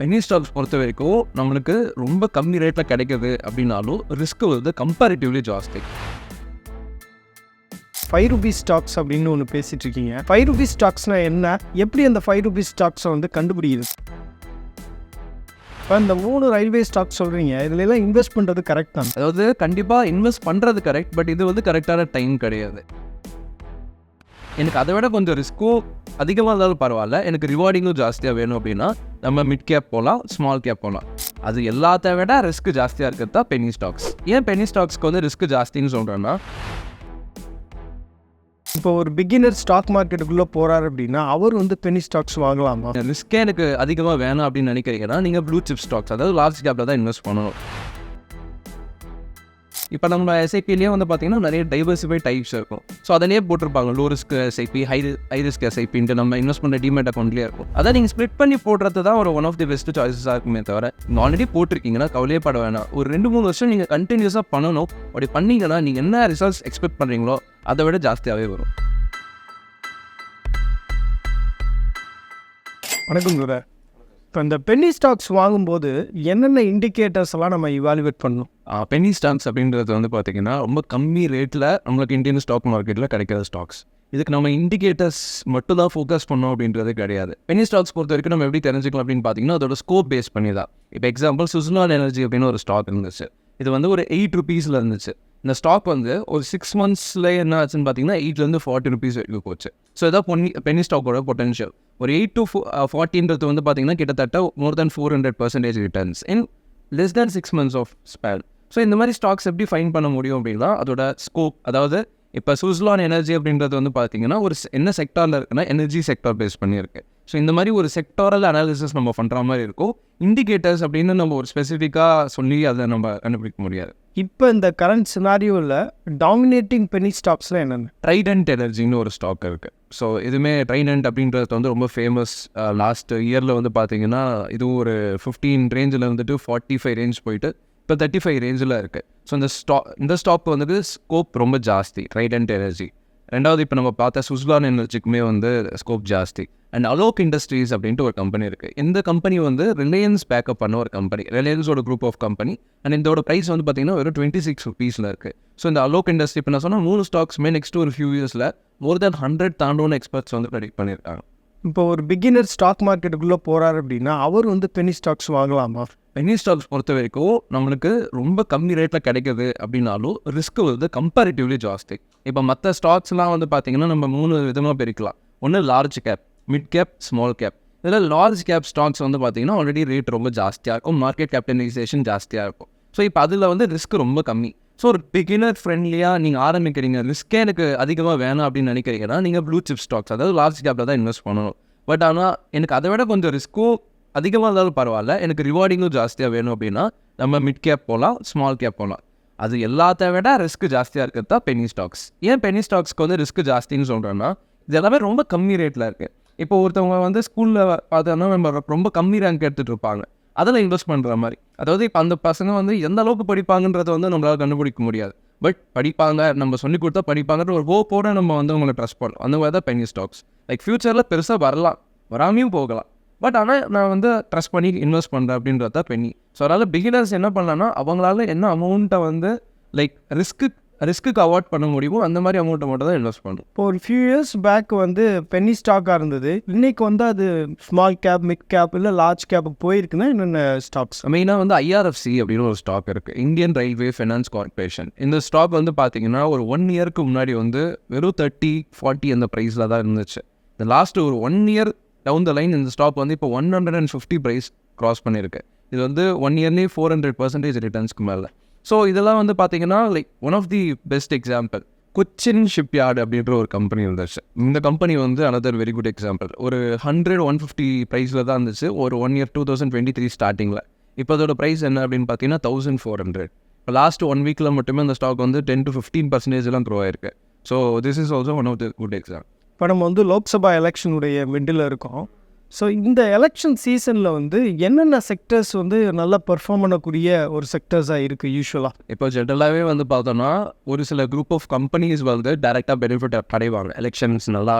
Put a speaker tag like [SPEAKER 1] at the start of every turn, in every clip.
[SPEAKER 1] Beni stocks பொறுத்த வரைக்கும் நம்மளுக்கு ரொம்ப கம்மி ரேட்டில் கிடைக்குது அப்படின்னாலும் ரிஸ்க் வந்து கம்பேரிட்டிவ்லி ஜாஸ்தி.
[SPEAKER 2] ஃபைவ் ருபீஸ் ஸ்டாக்ஸ் அப்படின்னு ஒன்று பேசிட்டு இருக்கீங்க. ஃபைவ் ருபீஸ் ஸ்டாக்ஸ்னா என்ன? எப்படி அந்த ஃபைவ் ருபீஸ் ஸ்டாக்ஸை வந்து கண்டுபிடிக்குது? இப்போ இந்த மூணு ரயில்வே ஸ்டாக்ஸ் சொல்கிறீங்க இதுல எல்லாம் இன்வெஸ்ட் பண்ணுறது கரெக்ட் தான்?
[SPEAKER 1] அதாவது கண்டிப்பாக இன்வெஸ்ட் பண்ணுறது கரெக்ட் பட் இது வந்து கரெக்டான டைம் கிடையாது. எனக்கு அதை விட கொஞ்சம் ரிஸ்க்கும் அதிகமாக இருந்தாலும் பரவாயில்ல. எனக்கு ரிவார்டிங்கும் ஜாஸ்தியாக வேணும் அப்படின்னா நம்ம மிட் கேப் போகலாம் ஸ்மால் கேப் போகலாம் அது எல்லாத்த விட ரிஸ்க் ஜாஸ்தியாக இருக்கிறது தான் பெனி ஸ்டாக்ஸ் ஏன் பெனி ஸ்டாக்ஸ்க்கு வந்து ரிஸ்க் ஜாஸ்தின்னு சொல்கிறேன்னா
[SPEAKER 2] இப்போ ஒரு பிகினர் ஸ்டாக் மார்க்கெட்டுக்குள்ளே போகிறாரு அப்படின்னா அவர் வந்து பெனி ஸ்டாக்ஸ் வாங்கலாமா?
[SPEAKER 1] ரிஸ்க்கே எனக்கு அதிகமாக வேணாம் அப்படின்னு நினைக்கிறீங்கன்னா நீங்கள் ப்ளூ சிப் ஸ்டாக்ஸ் அதாவது லார்ஜ் கேப்பில் தான் இன்வெஸ்ட் பண்ணணும். இப்போ நம்ம எஸ்ஐபிலேயே வந்து பார்த்தீங்கன்னா நிறைய டைவர்சிஃபை டைப்ஸ் இருக்கும். ஸோ அதிலேயே போட்டிருப்பாங்க. Low risk SIP high high risk எஸ்ஐபின்ட்டு நம்ம இன்வெஸ்ட் பண்ணுற டிமேட் அக்கௌண்ட்லேயே இருக்கும். அதான் நீங்கள் ஸ்ப்ளிட் பண்ணி போடுறது தான் ஒரு ஒன் ஆஃப் தி பெஸ்ட் சாய்ஸஸாக இருக்குமே தவிர நீங்கள் ஆல்ரெடி போட்டிருக்கீங்கன்னா கவலையே பட வேணாம். ஒரு ரெண்டு மூணு வருஷம் நீங்கள் கண்டினியூஸாக பண்ணணும். அப்படி பண்ணீங்கன்னா நீங்கள் என்ன ரிசல்ட்ஸ் எக்ஸ்பெக்ட் பண்ணுறீங்களோ அதை விட ஜாஸ்தியாகவே வரும்.
[SPEAKER 2] வணக்கம் சார் இப்போ இந்த பென்னி ஸ்டாக்ஸ் வாங்கும்போது என்னென்ன இண்டிகேட்டர்ஸ் எல்லாம் நம்ம இவாலுவேட் பண்ணணும்?
[SPEAKER 1] பெனி ஸ்டாக்ஸ் அப்படின்றது வந்து பார்த்தீங்கன்னா ரொம்ப கம்மி ரேட்டில் நம்மளுக்கு இந்தியன் ஸ்டாக் மார்க்கெட்டில் கிடைக்கிற ஸ்டாக்ஸ் இதுக்கு நம்ம இண்டிகேட்டர்ஸ் மட்டும் தான் ஃபோக்கஸ் பண்ணோம் அப்படின்றது கிடையாது. பெனி ஸ்டாக்ஸ் பொறுத்த வரைக்கும் நம்ம எப்படி தெரிஞ்சுக்கலாம் அப்படின்னு பார்த்தீங்கன்னா அதோட ஸ்கோப் பேஸ் பண்ணி தான். இப்போ எக்ஸாம்பிள் சுசுலான் எனர்ஜி அப்படின்னு ஒரு ஸ்டாக் இருந்துச்சு. இது வந்து ஒரு எயிட் ருபீஸில் இருந்துச்சு. இந்த ஸ்டாக் வந்து ஒரு சிக்ஸ் மந்த்ஸில் என்ன ஆச்சுன்னு பார்த்தீங்கன்னா எயிட்லேருந்து ஃபார்ட்டி ருபீஸ் வரைக்கும் போச்சு. ஸோ இதான் பொன்னி பெனி ஸ்டாக்கோட பொட்டன்ஷியல் ஒரு எயிட் டு ஃபார்ட்டின்றது வந்து பார்த்தீங்கன்னா கிட்டத்தட்ட more than four hundred percentage returns in less than six months of span so இந்த மாதிரி ஸ்டாக்ஸ் எப்படி ஃபைன் பண்ண முடியும் அப்படின்னா அதோட ஸ்கோப் அதாவது இப்போ சுஸ்லான் எனர்ஜி அப்படின்றது வந்து பார்த்தீங்கன்னா ஒரு என்ன செக்டாரில் இருக்குன்னா எனர்ஜி செக்டார் பேஸ் பண்ணியிருக்கு. ஸோ இந்த மாதிரி ஒரு செக்டாரல் அனாலிசிஸ் நம்ம பண்ணுற மாதிரி இருக்கும். இண்டிகேட்டர்ஸ் அப்படின்னு நம்ம ஒரு ஸ்பெசிஃபிக்காக சொல்லி அதை நம்ம கண்டுபிடிக்க முடியாது.
[SPEAKER 2] இப்போ இந்த கரண்ட் சினாரியோவில் டாமினேட்டிங் பெனி ஸ்டாக்ஸ்லாம் என்னென்ன?
[SPEAKER 1] ட்ரைடன்ட் எனர்ஜின்னு ஒரு ஸ்டாக் இருக்குது ஸோ இதுவுமே ட்ரைடன்ட் அப்படின்றது வந்து ரொம்ப ஃபேமஸ் லாஸ்ட் இயரில் வந்து பார்த்தீங்கன்னா இதுவும் ஒரு ஃபிஃப்டீன் ரேஞ்சில் வந்துட்டு ஃபார்ட்டி ஃபைவ் ரேஞ்ச் போயிட்டு இப்போ தேர்ட்டி ஃபைவ் ரேஞ்சில் இருக்குது ஸோ இந்த ஸ்டா இந்த ஸ்டாக் வந்துட்டு ஸ்கோப் ரொம்ப ஜாஸ்தி ட்ரைடன்ட் எனர்ஜி ரெண்டாவது இப்போ நம்ம பார்த்த சுஸ்லான் எனர்ஜிக்குமே வந்து ஸ்கோப் ஜாஸ்தி. அண்ட் அலோக் இண்டஸ்ட்ரீஸ் அப்படின்ட்டு ஒரு கம்பெனி இருக்குது இந்த கம்பெனி வந்து ரிலையன்ஸ் பேக்கப் பண்ண ஒரு கம்பெனி ரிலையன்ஸோட குரூப் ஆஃப் கம்பெனி அண்ட் இதோட ப்ரைஸ் வந்து பார்த்தீங்கன்னா வெறும் டுவெண்ட்டி சிக்ஸ் ருபீஸில் இருக்குது ஸோ இந்த அலோக் இண்டஸ்ட்ரி இப்போ நான் சொன்னால் மூணு ஸ்டாக்ஸுமே நெக்ஸ்ட் ஒரு ஃபியூ இயர்ஸில் மோர் தேன் ஹண்ட்ரட் தாண்டோன்னு எக்ஸ்பர்ட்ஸ் வந்து ப்ரெடிக்ட் பண்ணியிருக்காங்க
[SPEAKER 2] இப்போ ஒரு பிகினர் ஸ்டாக் மார்க்கெட்டுக்குள்ளே போகிறாரு அப்படின்னா அவர் வந்து பெனி ஸ்டாக்ஸ் வாங்கலாமா?
[SPEAKER 1] பெனி ஸ்டாக்ஸ் பொறுத்த வரைக்கும் நம்மளுக்கு ரொம்ப கம்மி ரேட்டில் கிடைக்குது அப்படின்னாலும் ரிஸ்க் வந்து கம்பேரிட்டிவ்லி ஜாஸ்தி. இப்போ மற்ற ஸ்டாக்ஸ்லாம் வந்து பார்த்தீங்கன்னா நம்ம மூணு விதமாக பிரிக்கலாம். ஒன்று large cap mid cap small cap இதில் லார்ஜ் கேப் ஸ்டாக்ஸ் வந்து பார்த்தீங்கன்னா ஆல்ரெடி ரேட் ரொம்ப ஜாஸ்தியாக இருக்கும். மார்க்கெட் கேபிட்டலைசேஷன் ஜாஸ்தியாக இருக்கும். ஸோ இப்போ அதில் வந்து ரிஸ்க் ரொம்ப கம்மி. ஸோ ஒரு பிகினர் ஃப்ரெண்ட்லியாக நீங்கள் ஆரம்பிக்கிறீங்க. ரிஸ்க்கே எனக்கு அதிகமாக வேணாம் அப்படின்னு நினைக்கிறீங்கன்னா நீங்கள் ப்ளூ சிப் ஸ்டாக்ஸ் அதாவது லார்ஜ் கேப்பில் தான் இன்வெஸ்ட் பண்ணணும். பட் ஆனால் எனக்கு அதை விட கொஞ்சம் ரிஸ்க்கும் அதிகமாக இருந்தாலும் பரவாயில்ல. எனக்கு ரிவார்டிங்கும் ஜாஸ்தியாக வேணும் அப்படின்னா நம்ம மிட் கேப் போகலாம் ஸ்மால் கேப் போகலாம் அது எல்லாத்த விட ரிஸ்க் ஜாஸ்தியாக இருக்கிறது தான் பெனி ஸ்டாக்ஸ் ஏன் பெனி ஸ்டாக்ஸ்க்கு வந்து ரிஸ்க் ஜாஸ்தின்னு சொல்கிறேன்னா இது எல்லாமே ரொம்ப கம்மி ரேட்டில் இருக்குது இப்போ ஒருத்தவங்க வந்து ஸ்கூலில் பார்த்தோன்னா நம்ம ரொம்ப கம்மி ரேங்க் எடுத்துகிட்டு இருப்பாங்க. அதில் இன்வெஸ்ட் பண்ணுற மாதிரி. அதாவது இப்போ அந்த பசங்க வந்து எந்த அளவுக்கு படிப்பாங்கன்றத வந்து நம்மளால் கண்டுபிடிக்க முடியாது. பட் படிப்பாங்க நம்ம சொல்லி கொடுத்தா படிப்பாங்கன்ற ஒரு ஹோப்போட நம்ம வந்து அவங்களை ட்ரஸ்ட் பண்ணோம் அந்த மாதிரி தான் பெனி ஸ்டாக்ஸ் லைக் ஃப்யூச்சரில் பெருசாக வரலாம். வராமையும் போகலாம். பட் ஆனால் நான் வந்து ட்ரஸ்ட் பண்ணி இன்வெஸ்ட் பண்ணுறேன் அப்படின்றது தான் பெண்ணி ஸோ அதனால் பிகினர்ஸ் என்ன பண்ணலாம்னா அவங்களால என்ன அமௌண்ட்டை வந்து லைக் ரிஸ்க்கு ரிஸ்க்குக்கு அவாய்ட் பண்ண முடியுமோ அந்த மாதிரி அமௌண்ட்டை மட்டும் தான் இன்வெஸ்ட் பண்ணணும்
[SPEAKER 2] இப்போ ஒரு ஃபியூ இயர்ஸ் பேக் வந்து பென்னி ஸ்டாக்காக இருந்தது. இன்னைக்கு வந்து அது ஸ்மால் கேப் மிட் கேப் இல்லை லார்ஜ் கேப் போயிருக்குன்னா என்னென்ன ஸ்டாக்ஸ்
[SPEAKER 1] மெயினாக வந்து ஐஆர்எஃப்சி அப்படின்னு ஒரு ஸ்டாக் இருக்குது இந்தியன் ரயில்வே ஃபைனான்ஸ் கார்பரேஷன் இந்த ஸ்டாக் வந்து பார்த்தீங்கன்னா ஒரு ஒன் இயருக்கு முன்னாடி வந்து வெறும் தேர்ட்டி ஃபார்ட்டி அந்த ப்ரைஸில் தான் இருந்துச்சு. இந்த லாஸ்ட் ஒரு one year down the line இந்த ஸ்டாக் வந்து இப்போ one hundred and fifty price cross பண்ணியிருக்கு இது வந்து ஒன் இயர்லேயே ஃபோர் ஹண்ட்ரட் பர்சன்டேஜ் ரிட்டர்ன்ஸ்க்கு மேலே. ஸோ இதெல்லாம் வந்து பார்த்தீங்கன்னா like one of the best example Cochin Shipyard அப்படின்ற ஒரு கம்பெனி இருந்துச்சு. இந்த கம்பெனி வந்து அனதர் வெரி குட் எக்ஸாம்பிள் ஒரு ஹண்ட்ரட் ஒன் ஃபிஃப்டி ப்ரைஸில் தான் இருந்துச்சு. ஒரு one year two thousand twenty three ஸ்டார்டிங்கில் இப்போ அதோட ப்ரைஸ் என்ன அப்படின்னு பார்த்தீங்கன்னா தௌசண்ட் ஃபோர் ஹண்ட்ரட் இப்போ லாஸ்ட் ஒன் வீக்கில் மட்டுமே அந்த ஸ்டாக் வந்து டென் டு ஃபிஃப்டீன் பர்சன்டேஜ்லாம் க்ரோ ஆயிருக்கு. So this is also one of the good exam
[SPEAKER 2] இப்போ நம்ம வந்து லோக்சபா எலெக்ஷனுடைய மிடில் இருக்கோம். ஸோ இந்த எலெக்ஷன் சீசனில் வந்து என்னென்ன செக்டர்ஸ் வந்து நல்லா பெர்ஃபார்ம் பண்ணக்கூடிய ஒரு செக்டர்ஸாக இருக்குது யூஸ்வலாக
[SPEAKER 1] இப்போ ஜென்ரலாகவே வந்து பார்த்தோன்னா ஒரு சில குரூப் ஆஃப் கம்பெனிஸ் வந்து டேரெக்டாக பெனிஃபிட் அடைவாங்க. எலெக்ஷன்ஸ் நல்லா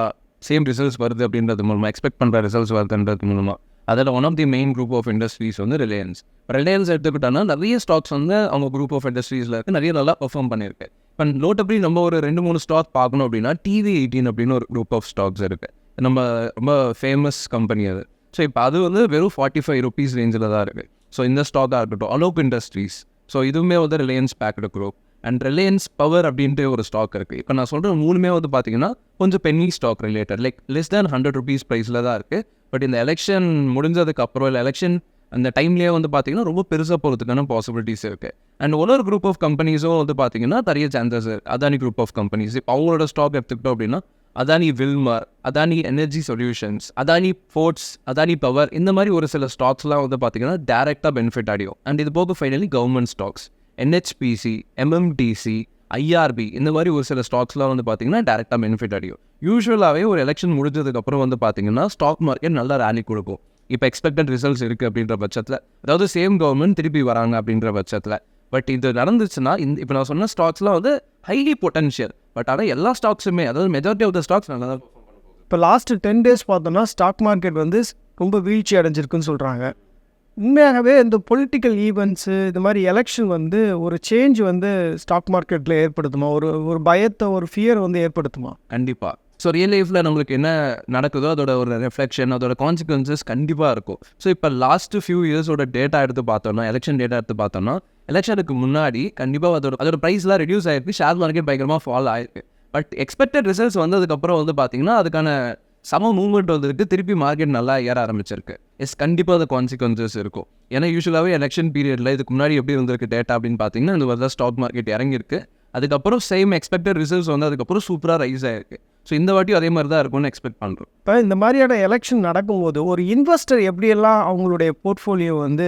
[SPEAKER 1] சேம் ரிசல்ட்ஸ் வருது அப்படின்றது மூலமாக எக்ஸ்பெக்ட் பண்ணுற ரிசல்ட்ஸ் வருதுன்றது மூலமாக அதில் one of the main group of industries வந்து ரிலையன்ஸ் ரிலையன்ஸ் எடுத்துக்கிட்டோன்னா நிறைய ஸ்டாக்ஸ் வந்து அவங்க குரூப் ஆஃப் இண்டஸ்ட்ரீஸில் இருக்குது நிறைய நல்லா பெர்ஃபார்ம் பண்ணியிருக்கு. இப்போ நோட்டபடி நம்ம ஒரு ரெண்டு மூணு ஸ்டாக் பார்க்கணும் அப்படின்னா டிவி எயிட்டீன் அப்படின்னு ஒரு குரூப் ஆஃப் ஸ்டாக்ஸ் இருக்குது நம்ம ரொம்ப ஃபேமஸ் கம்பெனி அது. ஸோ இப்போ அது வந்து வெறும் ஃபார்ட்டி ஃபைவ் ருபீஸ் ரேஞ்சில் தான் இருக்குது ஸோ இந்த ஸ்டாக்காக இருக்கட்டும் அலோக் இண்டஸ்ட்ரீஸ் ஸோ இதுவுமே வந்து Reliance backed group and Reliance power அப்படின்ட்டு ஒரு ஸ்டாக் இருக்குது இப்போ நான் சொல்கிற மூணுமே வந்து பார்த்தீங்கன்னா கொஞ்சம் penny stock related like less than hundred rupees ப்ரைஸில் தான் இருக்குது பட் இந்த எலெக்ஷன் முடிஞ்சதுக்கு அப்புறம் இல்லை எலெக்ஷன் அந்த டைம்லேயே வந்து பார்த்தீங்கன்னா ரொம்ப பெருசாக போகிறதுக்கான பாசிபிலிட்டிஸ் இருக்குது அண்ட் ஒரு குரூப் ஆஃப் கம்பெனிஸும் வந்து பார்த்தீங்கன்னா நிறைய சான்சஸ் இருக்குது அதானி குரூப் ஆஃப் கம்பெனிஸ் இப்போ அவங்களோட ஸ்டாக் எடுத்துக்கிட்டோம் அப்படின்னா Adani Wilmar Adani energy solutions Adani ports Adani power இந்த மாதிரி ஒரு சில ஸ்டாக்ஸ்லாம் வந்து பார்த்தீங்கன்னா டேரெக்டாக பெனிஃபிட் அடையும். அண்ட் இது போக finally government stocks NHPC MMTC IRB இந்த மாதிரி ஒரு சில ஸ்டாக்ஸ்லாம் வந்து பார்த்தீங்கன்னா டேரெக்டாக பெனிஃபிட் அடையும். யூஸ்வலாகவே ஒரு எலெக்ஷன் முடிஞ்சதுக்கப்புறம் வந்து பார்த்தீங்கன்னா ஸ்டாக் மார்க்கெட் நல்லா ரேலி கொடுக்கும். இப்போ எக்ஸ்பெக்டட் ரிசல்ட்ஸ் இருக்குது அப்படின்ற பட்சத்தில் அதாவது சேம் கவர்மெண்ட் திருப்பி வராங்க அப்படின்ற பட்சத்தில் பட் இது நடந்துச்சுன்னா இந்த இப்போ நான் சொன்ன ஸ்டாக்ஸ்லாம் வந்து ஹைலி பொட்டன்ஷியல் பட் ஆனால் எல்லா ஸ்டாக்ஸுமே அதாவது மெஜாரிட்டி ஆஃப் த ஸ்டாக்ஸ் நல்லா தான்.
[SPEAKER 2] இப்போ லாஸ்ட்டு டென் டேஸ் பார்த்தோம்னா ஸ்டாக் மார்க்கெட் வந்து ரொம்ப வீழ்ச்சி அடைஞ்சிருக்குன்னு சொல்கிறாங்க உண்மையாகவே இந்த பொலிட்டிக்கல் ஈவெண்ட்ஸு இது மாதிரி எலெக்ஷன் வந்து ஒரு சேஞ்ச் வந்து ஸ்டாக் மார்க்கெட்டில் ஏற்படுத்துமா? ஒரு ஒரு பயத்தை ஒரு ஃபியர் வந்து ஏற்படுத்துமா?
[SPEAKER 1] கண்டிப்பாக ஸோ ரியல் லைஃப்பில் நம்மளுக்கு என்ன நடக்குதோ அதோட ஒரு ரெஃப்ளெக்ஷன் அதோட கான்சிக்வன்சஸ் கண்டிப்பாக இருக்கும். ஸோ இப்போ லாஸ்ட் ஃபியூ இயர்ஸோட டேட்டா எடுத்து பார்த்தோம்னா எலெக்ஷன் டேட்டா எடுத்து பார்த்தோம்னா எலெக்ஷனுக்கு முன்னாடி கண்டிப்பாக அதோட அதோட ப்ரைஸ்லாம் ரெடியூஸ் ஆயிருக்கு. ஷேர் மார்க்கெட் பயங்கரமாக ஃபால் ஆயிருக்கு. பட் எக்ஸ்பெக்டட் ரிசல்ட்ஸ் வந்ததுக்கப்புறம் வந்து பார்த்தீங்கன்னா அதுக்கான சம மூவ்மெண்ட் வந்துருக்கு திருப்பி மார்க்கெட் நல்லா ஏற ஆரம்பிச்சிருக்கு. எஸ் கண்டிப்பாக அது கான்சிக்வன்சஸ் இருக்கும். ஏன்னா யூஸ்வலாகவே எலெக்ஷன் பீரியடில் இதுக்கு முன்னாடி எப்படி இருந்திருக்கு டேட்டா அப்படின்னு பார்த்தீங்கன்னா இந்த மாதிரி ஸ்டாக் மார்க்கெட் இறங்கியிருக்கு. அதுக்கப்புறம் சேம் எக்ஸ்பெக்டட் ரிசல்ட்ஸ் வந்து அதுக்கப்புறம் சூப்பராக ரைஸ் ஆயிருக்கு. ஸோ இந்த வாட்டியும் அதே மாதிரி தான் இருக்கும்னு எக்ஸ்பெக்ட் பண்ணுறோம்
[SPEAKER 2] இப்போ இந்த மாதிரியான எலெக்ஷன் நடக்கும்போது ஒரு இன்வெஸ்டர் எப்படியெல்லாம் அவங்களுடைய போர்ட்ஃபோலியோ வந்து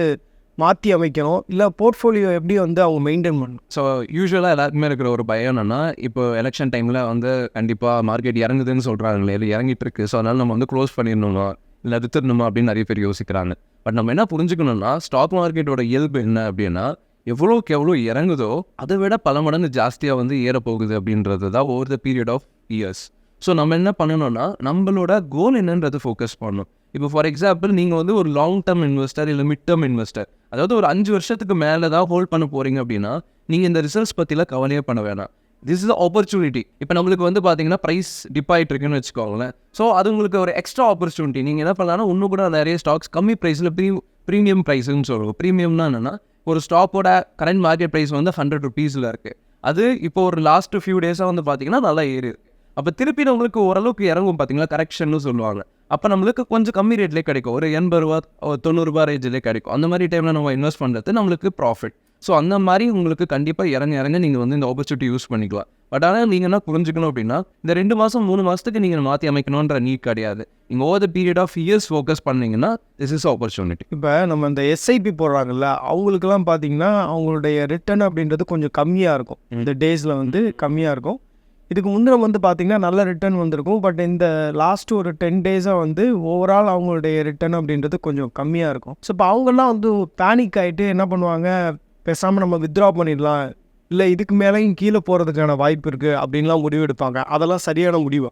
[SPEAKER 2] மாற்றி அமைக்கணும்? இல்லை போர்ட்ஃபோலியோ எப்படி வந்து அவங்க மெயின்டைன் பண்ணணும்?
[SPEAKER 1] ஸோ யூஸ்வலாக எல்லாருக்குமே இருக்கிற ஒரு பயம் என்னன்னா இப்போ எலெக்ஷன் டைமில் வந்து கண்டிப்பாக மார்க்கெட் இறங்குதுன்னு சொல்கிறாங்களே இல்லை இறங்கிட்டு இருக்கு. ஸோ அதனால் நம்ம வந்து க்ளோஸ் பண்ணிடணுமா? இல்லை வித்துடணுமா அப்படின்னு நிறைய பேர் யோசிக்கிறாங்க. பட் நம்ம என்ன புரிஞ்சுக்கணும்னா ஸ்டாக் மார்க்கெட்டோட இயல்பு என்ன அப்படின்னா எவ்வளோக்கு எவ்வளோ இறங்குதோ அதை விட பல மடங்கு ஜாஸ்தியாக வந்து ஏற போகுது அப்படின்றது தான் over the period of years so நம்ம என்ன பண்ணணும்னா நம்மளோட கோல் என்னன்றதை ஃபோக்கஸ் பண்ணணும். இப்போ ஃபார் எக்ஸாம்பிள் நீங்கள் வந்து ஒரு லாங் டேர்ம் இன்வெஸ்டர் இல்லை மிட் டேர்ம் இன்வெஸ்டர் அதாவது ஒரு அஞ்சு வருஷத்துக்கு மேலே தான் ஹோல்ட் பண்ண போகிறீங்க அப்படின்னா நீங்கள் இந்த ரிசல்ட்ஸ் பற்றிலாம் கவலையே பண்ண வேணாம். திஸ் இஸ் ஆப்பர்ச்சுனிட்டி இப்போ நம்மளுக்கு வந்து பார்த்தீங்கன்னா ப்ரைஸ் டிப் ஆகிட்டு இருக்குன்னு வச்சுக்கோங்களேன். ஸோ அது உங்களுக்கு ஒரு எக்ஸ்ட்ரா ஆப்பர்ச்சுனிட்டி நீங்கள் என்ன பண்ணலாம்னா இன்னும் கூட நிறைய ஸ்டாக்ஸ் கம்மி ப்ரைஸில் ப்ரீ ப்ரீமியம் ப்ரைஸுன்னு சொல்லுவோம். ப்ரீமியம்னா என்னென்னா ஒரு ஸ்டாக்கோட கரண்ட் மார்க்கெட் ப்ரைஸ் வந்து ஹண்ட்ரட் ருபீஸில் இருக்குது அது இப்போ ஒரு லாஸ்ட் ஃபியூ டேஸாக வந்து பார்த்தீங்கன்னா நல்லா ஏறி அப்போ திருப்பி நம்மளுக்கு ஓரளவுக்கு இறங்கும் பார்த்தீங்களா கரெக்ஷன்னு சொல்லுவாங்க. அப்போ நம்மளுக்கு கொஞ்சம் கம்மி ரேட்லேயே கிடைக்கும். ஒரு எண்பது ரூபா ஒரு தொண்ணூறுபா ரேஞ்சிலே கிடைக்கும். அந்த மாதிரி டைமில் நம்ம இன்வெஸ்ட் பண்ணுறது நம்மளுக்கு ப்ராஃபிட் ஸோ அந்த மாதிரி உங்களுக்கு கண்டிப்பாக இறங்க இறங்க நீங்கள் வந்து இந்த ஆப்பர்ச்சுனிட்டி யூஸ் பண்ணிக்கலாம். பட் ஆனால் நீங்கள் என்ன புரிஞ்சுக்கணும் அப்படின்னா இந்த ரெண்டு மாதம் மூணு மாதத்துக்கு நீங்கள் மாற்றி அமைக்கணுன்ற நீட் கிடையாது. நீங்கள் over the period of years focus பண்ணீங்கன்னா திஸ் இஸ் ஆப்பர்ச்சுனிட்டி
[SPEAKER 2] இப்போ நம்ம இந்த எஸ்ஐபி போடுறாங்கல்ல அவங்களுக்கெல்லாம் பார்த்தீங்கன்னா அவங்களுடைய ரிட்டர்ன் அப்படின்றது கொஞ்சம் கம்மியாக இருக்கும். இந்த டேஸில் வந்து கம்மியாக இருக்கும். இதுக்கு முந்தின வந்து பார்த்தீங்கன்னா நல்ல ரிட்டர்ன் வந்திருக்கும். பட் இந்த லாஸ்ட் ஒரு டென் டேஸாக வந்து ஓவரால் அவங்களுடைய ரிட்டர்ன் அப்படின்றது கொஞ்சம் கம்மியாக இருக்கும். ஸோ இப்போ அவங்கெல்லாம் வந்து பேனிக் ஆகிட்டு என்ன பண்ணுவாங்க? பேசாமல் நம்ம வித்ட்ரா பண்ணிடலாம். இல்லை இதுக்கு மேலேயும் கீழே போகிறதுக்கான வாய்ப்பு இருக்குது அப்படின்லாம் முடிவு எடுப்பாங்க. அதெல்லாம் சரியான முடிவு.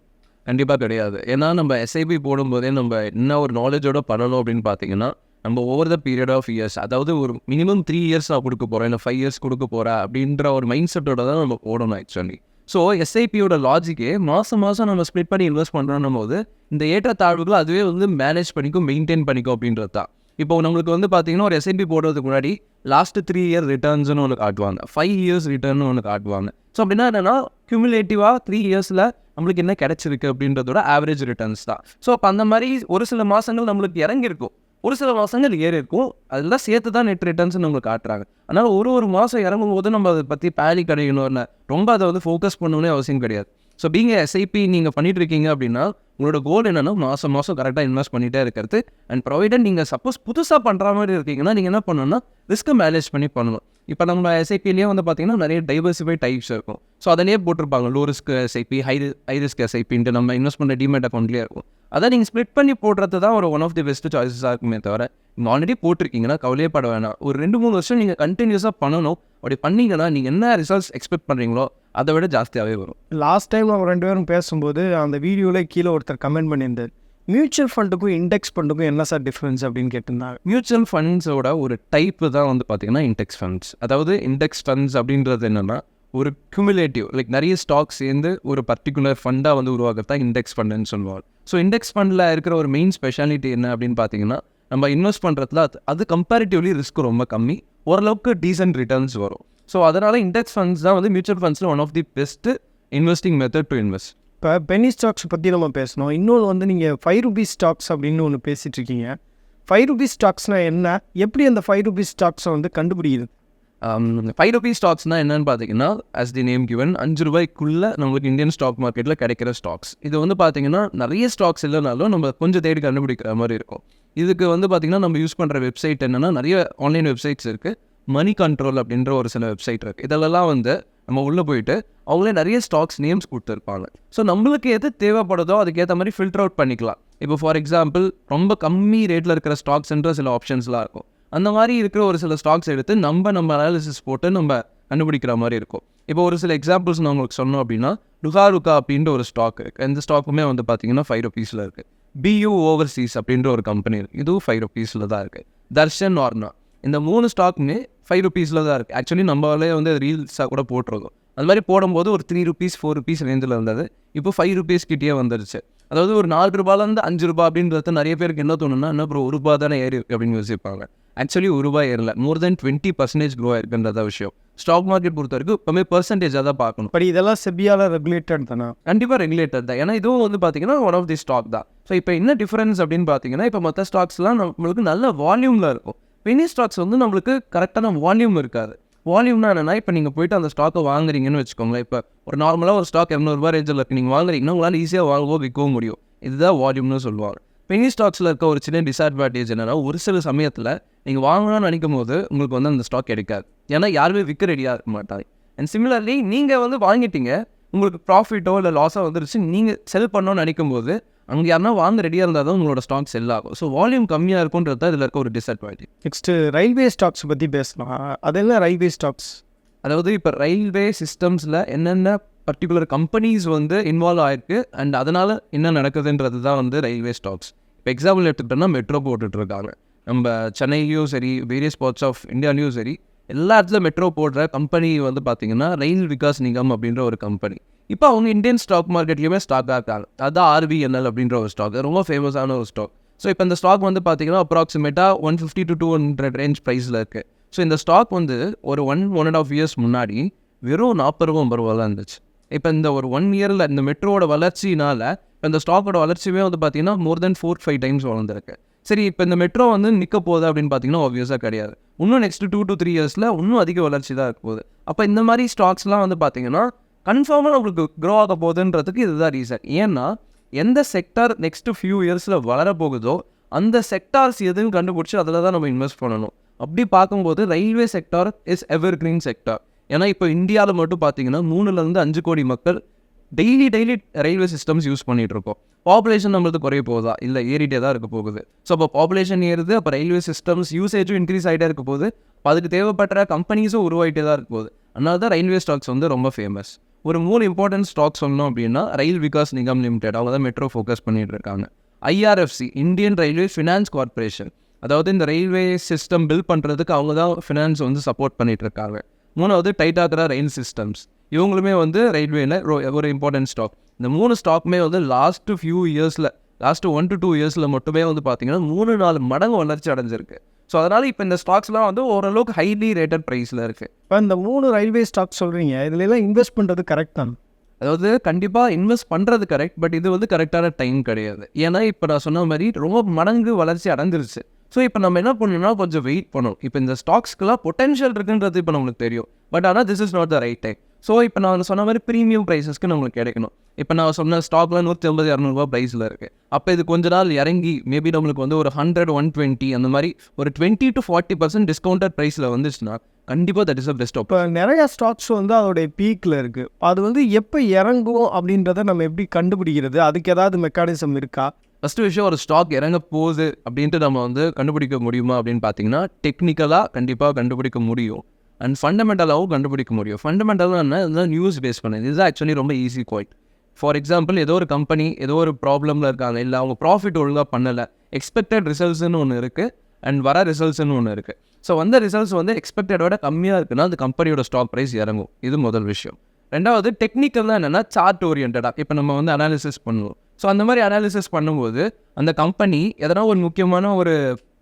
[SPEAKER 1] கண்டிப்பாக கிடையாது. ஏன்னா நம்ம எஸ்ஐபி போடும்போதே நம்ம என்ன ஒரு நாலேஜோட பண்ணணும் அப்படின்னு பார்த்தீங்கன்னா நம்ம over the period of years அதாவது ஒரு மினிமம் த்ரீ இயர்ஸ் நான் கொடுக்க போகிறேன் இல்லை ஃபைவ் இயர்ஸ் கொடுக்க போகிறேன் அப்படின்ற ஒரு மைண்ட் செட்டோட தான் நம்ம போடணும் ஆக்சுவலி ஸோ எஸ்ஐபியோட லாஜிக்கே மாதம் மாதம் நம்ம ஸ்ப்ளிட் பண்ணி இன்வெஸ்ட் பண்ணுறோம் போது இந்த ஏற்றத்தாழ்வுகளை அதுவே வந்து மேனேஜ் பண்ணிக்கும் மெயின்டைன் பண்ணிக்கும் அப்படின்றது தான் இப்போ நம்மளுக்கு வந்து பார்த்தீங்கன்னா ஒரு எஸ்ஐபி போடுறதுக்கு முன்னாடி லாஸ்ட் த்ரீ இயர் ரிட்டர்ன்ஸ்னு ஒன்று காட்டுவாங்க. ஃபைவ் இயர்ஸ் ரிட்டர்ன் ஒன்று காட்டுவாங்க. ஸோ அப்படின்னா என்னென்னா கியூமுலேட்டிவாக த்ரீ இயர்ஸில் நம்மளுக்கு என்ன கிடச்சிருக்கு அப்படின்றதோட ஆவரேஜ் ரிட்டர்ன்ஸ் தான். ஸோ அப்போ அந்த மாதிரி ஒரு சில மாதங்கள் நம்மளுக்கு இறங்கியிருக்கும். ஒரு சில மாதங்கள் ஏறி இருக்கும். அதெல்லாம் சேர்த்து தான் நெட் ரிட்டர்ன்ஸ் நம்மளுக்கு காட்டுறாங்க. அதனால் ஒரு ஒரு மாதம் இறங்கும் போது நம்ம அதை பற்றி பேலி கிடைக்கணும்னு ரொம்ப அதை வந்து ஃபோக்கஸ் பண்ணணும்னே அவசியம் கிடையாது. ஸோ பீங்க எஸ்ஐபி நீங்கள் பண்ணிட்டு இருக்கீங்க அப்படின்னா உங்களோட கோல் என்னன்னா மாதம் மாதம் கரெக்டாக இன்வெஸ்ட் பண்ணிகிட்டே இருக்கிறது. அண்ட் ப்ரொவைடட் நீங்கள் சப்போஸ் புதுசாக பண்ணுற மாதிரி இருக்கீங்கன்னா நீங்கள் என்ன பண்ணணும்னா ரிஸ்க்கை மேனேஜ் பண்ணி பண்ணணும். இப்போ நம்ம எஸ்ஐபிலேயே வந்து பார்த்தீங்கன்னா நிறைய டைவர்சிஃபை டைப்ஸ் இருக்கும். ஸோ அதிலேயே போட்டிருப்பாங்க. Low risk SIP high high risk எஸ்ஐபின்ட்டு நம்ம இன்வெஸ்ட் பண்ணுற டிமேட் அக்கௌண்ட்லேயே இருக்கும். அதை நீங்கள் ஸ்ப்ளிட் பண்ணி போடுறது தான் ஒரு ஒன் ஆஃப் தி பெஸ்ட் சாய்ஸஸாக இருக்குமே தவிர நீங்கள் ஆல்ரெடி போட்டிருக்கீங்கன்னா கவலையே பட வேணாம். ஒரு ரெண்டு மூணு வருஷம் நீங்கள் கண்டினியூஸாக பண்ணணும். அப்படி பண்ணீங்கன்னா நீங்கள் என்ன ரிசல்ட்ஸ் எக்ஸ்பெக்ட் பண்ணுறீங்களோ அதை விட ஜாஸ்தியாகவே வரும்.
[SPEAKER 2] லாஸ்ட் டைம் நம்ம ரெண்டு பேரும் பேசும்போது அந்த வீடியோவில் கீழே ஒருத்தர் கமெண்ட் பண்ணியிருந்தார். மியூச்சுவல் ஃபண்டுக்கும் இண்டெக்ஸ் ஃபண்டுக்கும் என்ன சார் டிஃப்ரென்ஸ் அப்படின்னு கேட்டிருந்தாங்க.
[SPEAKER 1] மியூச்சுவல் ஃபண்ட்ஸோட ஒரு டைப்பு தான் வந்து பார்த்தீங்கன்னா இண்டெக்ஸ் ஃபண்ட்ஸ் அதாவது இண்டெக்ஸ் ஃபண்ட்ஸ் அப்படின்றது என்னென்னா ஒரு குமுலேட்டிவ் லைக் நிறைய ஸ்டாக்ஸ் சேர்ந்து ஒரு பர்டிகுலர் ஃபண்டாக வந்து உருவாக்குறது தான் இண்டெக்ஸ் ஃபண்டுன்னு சொல்லுவாங்க. ஸோ இண்டெக்ஸ் ஃபண்டில் இருக்கிற ஒரு மெயின் ஸ்பெஷாலிட்டி என்ன அப்படின்னு பார்த்தீங்கன்னா நம்ம இன்வெஸ்ட் பண்ணுறதுல அது அது கம்பேரிட்டிவ்லி ரிஸ்க் ரொம்ப கம்மி. ஓரளவுக்கு டீசென்ட் ரிட்டர்ன்ஸ் வரும். ஸோ அதனால் இண்டெக்ஸ் ஃபண்ட்ஸ் தான் வந்து mutual ஃபண்ட்ஸில் one of the best investing method to invest
[SPEAKER 2] இப்போ பெனி ஸ்டாக்ஸ் பற்றி நம்ம பேசணும். இன்னொன்று வந்து நீங்கள் ஃபைவ் ருபீஸ் ஸ்டாக்ஸ் அப்படின்னு ஒன்று பேசிகிட்டு இருக்கீங்க. ஃபைவ் ருபீஸ் ஸ்டாக்ஸ்னால் என்ன? எப்படி அந்த ஃபைவ் ருபீஸ் ஸ்டாக்ஸை வந்து கண்டுபிடிக்குது Um,
[SPEAKER 1] ஃபைவ் ருபீஸ் ஸ்டாக்ஸ்னால் என்னென்னு பார்த்தீங்கன்னா அஸ் தி நேம் கிவன் அஞ்சு ரூபாய்க்குள்ளே நம்மளுக்கு இந்தியன் ஸ்டாக் மார்க்கெட்டில் கிடைக்கிற ஸ்டாக்ஸ் இது வந்து பார்த்தீங்கன்னா நிறைய ஸ்டாக்ஸ் இல்லைனாலும் நம்ம கொஞ்சம் தேடி கண்டுபிடிக்கிற மாதிரி இருக்கும். இதுக்கு வந்து பார்த்திங்கன்னா நம்ம யூஸ் பண்ணுற வெப்சைட் என்னென்னா நிறைய ஆன்லைன் வெப்சைட்ஸ் இருக்குது மணி கண்ட்ரோல் அப்படின்ற ஒரு சில வெப்சைட் இருக்குது இதெல்லாம் வந்து நம்ம உள்ளே போயிட்டு அவங்களே நிறைய ஸ்டாக்ஸ் நேம்ஸ் கொடுத்துருப்பாங்க. ஸோ நம்மளுக்கு எது தேவைப்படுதோ அதுக்கேற்ற மாதிரி ஃபில்டர் அவுட் பண்ணிக்கலாம். இப்போ ஃபார் எக்ஸாம்பிள் ரொம்ப கம்மி ரேட்டில் இருக்கிற ஸ்டாக்ஸ்ன்ற சில ஆப்ஷன்ஸ்லாம் இருக்கும். அந்த மாதிரி இருக்கிற ஒரு சில ஸ்டாக்ஸ் எடுத்து நம்ம நம்ம அனாலிசிஸ் போட்டு நம்ம கண்டுபிடிக்கிற மாதிரி இருக்கும். இப்போ ஒரு சில எக்ஸாம்பிள்ஸ் நான் உங்களுக்கு சொன்னோம் அப்படின்னா லுகா லுகா அப்படின்ற ஒரு ஸ்டாக் இருக்குது இந்த ஸ்டாக்குமே வந்து பார்த்தீங்கன்னா ஃபைவ் ருபீஸில் இருக்குது பியூ ஓவர்சீஸ் அப்படின்ற ஒரு கம்பெனி இருக்குது இதுவும் ஃபைவ் ருபீஸில் தான் இருக்குது தர்ஷன் ஆர்னா இந்த மூணு ஸ்டாக்குமே ஃபைவ் ருபீஸில் தான் இருக்குது ஆக்சுவலி நம்மளே வந்து ரீல்ஸாக கூட போட்டிருக்கோம். அது மாதிரி போடும்போது ஒரு த்ரீ ருபீஸ் ஃபோர் ருபீஸ் ரேஞ்சில் இருந்தது. இப்போ ஃபைவ் ருபீஸ் கிட்டே வந்துருச்சு. அதாவது ஒரு நாலு ரூபாயிலேருந்து அஞ்சு ரூபா அப்படின்றது நிறைய பேருக்கு என்ன தோணுன்னா என்ன அப்புறம் ஒரு ரூபா தானே ஏறி இருக்குது அப்படின்னு யோசிப்பாங்க. ஆக்சுவலி ஏறல. More than twenty percentage grow ஆயிருக்குன்றத விஷயம். ஸ்டாக் மார்க்கெட் பொறுத்த வரைக்கும் எப்பவுமே பர்சன்டேஜாக தான் பார்க்கணும்.
[SPEAKER 2] பட் இதெல்லாம் செபியால் ரெகுலேட்டட் தானே?
[SPEAKER 1] கண்டிப்பாக ரெகுலேட்டட் தான். ஏன்னா இதுவும் வந்து பார்த்தீங்கன்னா ஒன் ஆஃப் தி ஸ்டாக் தான். ஸோ இப்போ என்ன டிஃபரன்ஸ் அப்படின்னு பார்த்தீங்கன்னா இப்போ மற்ற ஸ்டாக்ஸ்லாம் நம்மளுக்கு நல்ல வால்யூமில் இருக்கும். பெனி ஸ்டாக்ஸ் வந்து நம்மளுக்கு கரெக்டான வால்யூம் இருக்காது. வால்யூம்னா என்னன்னா இப்போ நீங்கள் போயிட்டு அந்த ஸ்டாக்கை வாங்குறீங்கன்னு வச்சுக்கோங்களேன். இப்போ ஒரு நார்மலாக ஒரு ஸ்டாக் இரநூறுபா ரேஞ்சில் இருக்குது நீங்கள் வாங்குறீங்கன்னா உங்களால் ஈஸியாக வாங்கவோ விற்கவும் முடியும். இதுதான் வால்யூம்னு சொல்லுவாங்க. பெனி ஸ்டாக்ஸில் இருக்க ஒரு சின்ன டிஸ்அட்வான்டேஜ் என்னன்னா ஒரு சில சமயத்தில் நீங்கள் வாங்கணும்னு நினைக்கும் போது உங்களுக்கு வந்து அந்த ஸ்டாக் எடுக்காது. ஏன்னா யாருமே விற்க ரெடியாக இருக்க மாட்டாங்க. அண்ட் சிமிலர்லி நீங்கள் வந்து வாங்கிட்டீங்க உங்களுக்கு ப்ராஃபிட்டோ இல்லை லாஸோ வந்துருச்சு நீங்கள் செல் பண்ணணும்னு நினைக்கும் போது அங்கே யாருன்னா வாங்க ரெடியாக இருந்தால் தான் உங்களோட ஸ்டாக் செல் ஆகும். ஸோ வால்யூம் கம்மியாக இருக்கும்ன்றது தான் இதில் இருக்க ஒரு டிஸ்அட்வான்டேஜ்
[SPEAKER 2] நெக்ஸ்ட்டு ரயில்வே ஸ்டாக்ஸ் பற்றி பேசலாம். அதெல்லாம் ரயில்வே ஸ்டாக்ஸ்
[SPEAKER 1] அதாவது இப்போ ரயில்வே சிஸ்டம்ஸில் என்னென்ன பர்டிகுலர் கம்பெனிஸ் வந்து இன்வால்வ் ஆயிருக்கு. அண்ட் அதனால் என்ன நடக்குதுன்றது தான் வந்து ரயில்வே ஸ்டாக்ஸ் இப்போ எக்ஸாம்பிள் எடுத்துக்கிட்டோம்னா மெட்ரோ போட்டுட்ருக்காங்க. நம்ம சென்னையிலையும் சரி வேரியஸ் பார்ட்ஸ் ஆஃப் இந்தியாலையும் சரி எல்லா இடத்துல மெட்ரோ போடுற கம்பெனி வந்து பார்த்தீங்கன்னா ரயில் விகாஸ் நிகம் அப்படின்ற ஒரு கம்பெனி இப்போ அவங்க இந்தியன் ஸ்டாக் மார்க்கெட்லேயுமே ஸ்டாக்காக இருக்காங்க அதுதான் ஆர்பிஎன்எல் அப்படின்ற ஒரு ஸ்டாக் ரொம்ப ஃபேமஸான ஒரு ஸ்டாக் ஸோ இப்போ இந்த ஸ்டாக் வந்து பார்த்தீங்கன்னா அப்ராக்சிமேட்டாக one fifty to two hundred range ப்ரைஸில் இருக்குது ஸோ இந்த ஸ்டாக் வந்து ஒரு one one and half years முன்னாடி வெறும் நாற்பது ரூபா ஐம்பது ரூபா தான் இருந்துச்சு. இப்போ இந்த ஒரு ஒன் இயரில் இந்த மெட்ரோவோட வளர்ச்சினால் இப்போ இந்த ஸ்டாக்கோட வளர்ச்சியுமே வந்து பார்த்தீங்கன்னா more than four five times வளர்ந்துருக்கு. சரி இப்போ இந்த மெட்ரோ வந்து நிற்க போகுது அப்படின்னு பார்த்தீங்கன்னா ஆப்வியஸாக கிடையாது. இன்னும் நெக்ஸ்ட் டூ டு த்ரீ இயர்ஸில் இன்னும் அதிக வளர்ச்சி தான் இருக்க போகுது. அப்போ இந்த மாதிரி ஸ்டாக்ஸ்லாம் வந்து பார்த்தீங்கன்னா கன்ஃபார்மாக உங்களுக்கு க்ரோ ஆக போகுதுன்றதுக்கு இதுதான் ரீசன் ஏன்னா எந்த செக்டார் நெக்ஸ்ட் ஃபியூ இயர்ஸில் வளர போகுதோ அந்த செக்டார்ஸ் எதுன்னு கண்டுபிடிச்சி அதில் தான் நம்ம இன்வெஸ்ட் பண்ணணும். அப்படி பார்க்கும்போது railway sector is evergreen sector ஏன்னா இப்போ இந்தியாவில் மட்டும் பார்த்தீங்கன்னா மூணுலேருந்து அஞ்சு கோடி மக்கள் daily daily railway systems use பண்ணிட்டு இருக்கோம் பாப்புலேஷன் நம்மளுக்கு குறைய போகுதா? இல்லை ஏறிட்டே தான் இருக்க போகுது. ஸோ அப்போ பாப்புலேஷன் ஏறுது அப்போ ரயில்வே சிஸ்டம்ஸ் யூசேஜும் இன்க்ரீஸ் ஆகிட்டே இருக்க போகுது. அப்போ அதுக்கு தேவைப்படுற கம்பெனிஸும் உருவாகிட்டே தான் இருக்க போகுது. அதனால தான் ரயில்வே ஸ்டாக்ஸ் வந்து ரொம்ப ஃபேமஸ் ஒரு மூணு இம்பார்ட்டன்ட் ஸ்டாக் சொன்னோம் அப்படின்னா ரயில் விகாஸ் நிகம் லிமிடெட் அவங்க தான் மெட்ரோ ஃபோக்கஸ் பண்ணிட்டு இருக்காங்க IRFC Indian Railway Finance Corporation அதாவது இந்த ரயில்வே சிஸ்டம் பில்ட் பண்ணுறதுக்கு அவங்க தான் ஃபினான்ஸ் வந்து சப்போர்ட் பண்ணிட்டு இருக்காங்க மூணாவது டைட்டாக்ரா ரயில் சிஸ்டம்ஸ் இவங்களுமே வந்து ரயில்வேல ஒரு இம்பார்ட்டன்ட் ஸ்டாக் இந்த மூணு ஸ்டாக்குமே வந்து லாஸ்ட் ஃபியூ இயர்ஸில் லாஸ்ட் ஒன் டு டூ இயர்ஸில் மட்டுமே வந்து பார்த்தீங்கன்னா மூணு நாலு மடங்கு வளர்ச்சி அடைஞ்சிருக்கு. ஸோ அதனால் இப்போ இந்த ஸ்டாக்ஸ்லாம் வந்து ஓரளவுக்கு ஹைலி ரேட்டட் ப்ரைஸில் இருக்குது
[SPEAKER 2] இப்போ இந்த மூணு ரயில்வே ஸ்டாக்ஸ் சொல்கிறீங்க இதுல எல்லாம் இன்வெஸ்ட் பண்ணுறது கரெக்ட் தான்.
[SPEAKER 1] அதாவது கண்டிப்பாக இன்வெஸ்ட் பண்ணுறது கரெக்ட் பட் இது வந்து கரெக்டான டைம் கிடையாது. ஏன்னா இப்போ நான் சொன்ன மாதிரி ரொம்ப மடங்கு வளர்ச்சி அடைஞ்சிருச்சு. ஸோ இப்போ நம்ம என்ன பண்ணணும்னா கொஞ்சம் வெயிட் பண்ணணும். இப்போ இந்த ஸ்டாக்ஸ்க்குலாம் பொட்டன்ஷியல் இருக்குன்றது இப்போ நம்மளுக்கு தெரியும். பட் ஆனால் this is not the right time so இப்போ நான் சொன்ன மாதிரி ப்ரீமியம் ப்ரைஸஸ்க்கு நம்மளுக்கு கிடைக்கணும் இப்போ நான் சொன்ன ஸ்டாக்லாம் நூற்றி ஐம்பது இரநூறுபா ப்ரைஸில் இருக்குது அப்போ இது கொஞ்ச நாள் இறங்கி மேபி நம்மளுக்கு வந்து ஒரு ஹண்ட்ரட் ஒன் டுவெண்ட்டி அந்த மாதிரி ஒரு twenty to forty percent discounted ப்ரைஸில் வந்துச்சுன்னா கண்டிப்பாக தட் இஸ் அ பெஸ்ட்
[SPEAKER 2] இப்போ நிறைய ஸ்டாக்ஸ் வந்து அதோடைய பீக்கில் இருக்குது அது வந்து எப்போ இறங்கும் அப்படின்றத நம்ம எப்படி கண்டுபிடிக்கிறது? அதுக்கு ஏதாவது மெக்கானிசம் இருக்கா?
[SPEAKER 1] ஃபஸ்ட்டு விஷயம் ஒரு ஸ்டாக் இறங்க போகுது அப்படின்ட்டு நம்ம வந்து கண்டுபிடிக்க முடியுமா அப்படின்னு பார்த்தீங்கன்னா டெக்னிக்கலாக கண்டிப்பாக கண்டுபிடிக்க முடியும். அண்ட் ஃபண்டமெண்டலாகவும் கண்டுபிடிக்க முடியும். ஃபண்டமெண்டலாக என்ன? நியூஸ் பேஸ் பண்ணுது. இதுதான் ஆக்சுவலி ரொம்ப ஈஸி கோயிட் ஃபார் எக்ஸாம்பிள் ஏதோ ஒரு கம்பெனி ஏதோ ஒரு ப்ராப்ளமில் இருக்காங்க. இல்லை அவங்க ப்ராஃபிட் ஒழுங்காக பண்ணலை. எக்ஸ்பெக்டட் ரிசல்ட்ஸ்னு ஒன்று இருக்குது அண்ட் வர ரிசல்ட்ஸ்னு ஒன்று இருக்குது ஸோ வந்த ரிசல்ட்ஸ் வந்து எக்ஸ்பெக்டடோட கம்மியாக இருக்குன்னா அந்த கம்பெனியோட ஸ்டாக் ப்ரைஸ் இறங்கும். இது முதல் விஷயம். ரெண்டாவது டெக்னிக்கல் என்னென்னா சார்ட் ஓரியன்டாக இப்போ நம்ம வந்து அனாலிசிஸ் பண்ணுவோம். ஸோ அந்த மாதிரி அனாலிசிஸ் பண்ணும்போது அந்த கம்பெனி எதனா ஒரு முக்கியமான ஒரு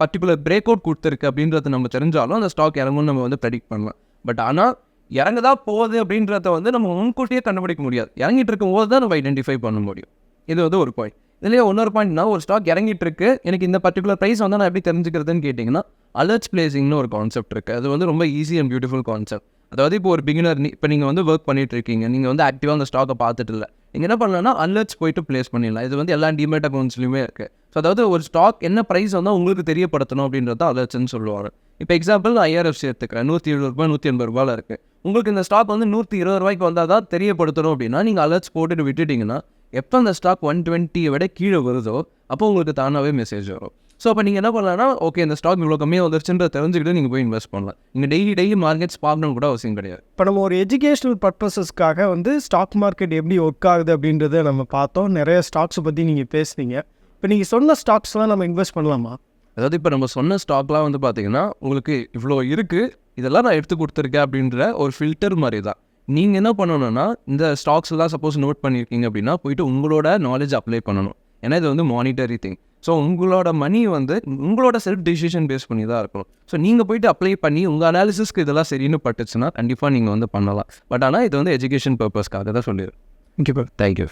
[SPEAKER 1] பர்டிகுலர் பிரேக் அவுட் கொடுத்துருக்கு அப்படின்றத நம்ம தெரிஞ்சாலும் அந்த ஸ்டாக் இறங்கும்னு நம்ம வந்து ப்ரெடிக்ட் பண்ணலாம். பட் ஆனால் இறங்குதா போகுது அப்படின்றத வந்து நம்ம முன்கூட்டியே கண்டுபிடிக்க முடியாது. இறங்கிட்டு இருக்கும் போது தான் நம்ம ஐடென்டிஃபை பண்ண முடியும். இது வந்து ஒரு பாயிண்ட் இதுலேயே இன்னொரு பாயிண்ட்னா ஒரு ஸ்டாக் இறங்கிட்டு இருக்கு. எனக்கு இந்த பர்டிகுலர் ப்ரைஸ் வந்து நான் எப்படி தெரிஞ்சுக்கிறதுன்னு கேட்டிங்கன்னா அலர்ட்ஸ் பிளேசிங்னு ஒரு கான்செப்ட் இருக்குது அது வந்து ரொம்ப ஈஸி அண்ட் பியூட்டிஃபுல் கான்செப்ட் அதாவது இப்போ ஒரு பிகினர் இப்போ நீங்கள் வந்து ஒர்க் பண்ணிட்டு இருக்கீங்க நீங்கள் வந்து ஆக்டிவாக அந்த ஸ்டாக்கை பார்த்துட்டு இல்லை நீங்கள் என்ன பண்ணலாம்னா அலர்ட்ஸ் போயிட்டு ப்ளேஸ் பண்ணிடலாம். இது வந்து எல்லா டிமேட் அக்கௌண்ட்ஸ்லையுமே இருக்குது ஸோ அதாவது ஒரு ஸ்டாக் என்ன ப்ரைஸ் வந்தால் உங்களுக்கு தெரியப்படுத்தணும் அப்படின்றத அலர்ட்ஸ்ன்னு சொல்லுவாங்க. இப்போ எக்ஸாம்பிள் ஐஆர்எஃப்சி எடுத்துக்கிறேன் நூற்றி எழுபது ரூபாய் நூற்றி எண்பது ரூபாயில் இருக்குது உங்களுக்கு இந்த ஸ்டாக் வந்து நூற்றி இருபது ரூபாய்க்கு வந்தால் தான் தெரியப்படுத்தணும் அப்படின்னா நீங்கள் அலர்ட்ஸ் போட்டுட்டு விட்டுட்டிங்கன்னா எப்போ அந்த ஸ்டாக் ஒன் டுவெண்ட்டியை விட கீழே வருதோ அப்போ உங்களுக்கு தானாகவே மெசேஜ் வரும். ஸோ அப்போ நீங்கள் என்ன பண்ணலாம்னா ஓகே இந்த ஸ்டாக் இவ்வளோ கம்மியாக வந்துருச்சுன்ற தெரிஞ்சுக்கிட்டு நீங்கள் போய் இன்வெஸ்ட் பண்ணலாம். நீங்கள் டெய்லி டெய்லி மார்க்கெட்ஸ் பார்க்கணும் கூட அவசியம் கிடையாது.
[SPEAKER 2] இப்போ நம்ம ஒரு எஜுகேஷ்னல் பர்பஸஸ்க்காக வந்து ஸ்டாக் மார்க்கெட் எப்படி ஒர்க் ஆகுது அப்படின்றத நம்ம பார்த்தோம். நிறைய ஸ்டாக்ஸை பற்றி நீங்கள் பேசுனீங்க. இப்போ நீங்கள் சொன்ன ஸ்டாக்ஸ்லாம் நம்ம இன்வெஸ்ட் பண்ணலாமா?
[SPEAKER 1] அதாவது இப்போ நம்ம சொன்ன ஸ்டாக்லாம் வந்து பார்த்தீங்கன்னா உங்களுக்கு இவ்வளோ இருக்குது இதெல்லாம் நான் எடுத்து கொடுத்துருக்கேன் அப்படின்ற ஒரு ஃபில்டர் மாதிரி தான் நீங்கள் என்ன பண்ணணும்னா இந்த ஸ்டாக்ஸ் எல்லாம் சப்போஸ் நோட் பண்ணியிருக்கீங்க அப்படின்னா போயிட்டு உங்களோட நாலேஜ் அப்ளை பண்ணணும். ஏன்னா இது வந்து மானிட்டரி திங் ஸோ உங்களோட மணி வந்து உங்களோட செல்ஃப் டிசிஷன் பேஸ் பண்ணி தான் இருக்கணும். ஸோ நீங்கள் போயிட்டு அப்ளை பண்ணி உங்கள் அனாலிசிஸ்க்கு இதெல்லாம் சரின்னு பட்டுச்சுன்னா கண்டிப்பாக நீங்கள் வந்து பண்ணலாம். பட் ஆனால் இது வந்து எஜுகேஷன் பர்பஸ்க்காக தான் சொல்லிடுறேன்
[SPEAKER 2] ஓகே
[SPEAKER 1] தேங்க்யூ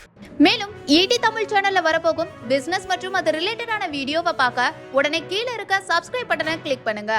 [SPEAKER 3] மேலும் ஈடி தமிழ் சேனல்ல வரப்போகும் பிசினஸ் மற்றும் அது ரிலேட்டடான வீடியோவை பார்க்க உடனே கீழே இருக்க சப்ஸ்கிரைப் பட்டனை கிளிக் பண்ணுங்க.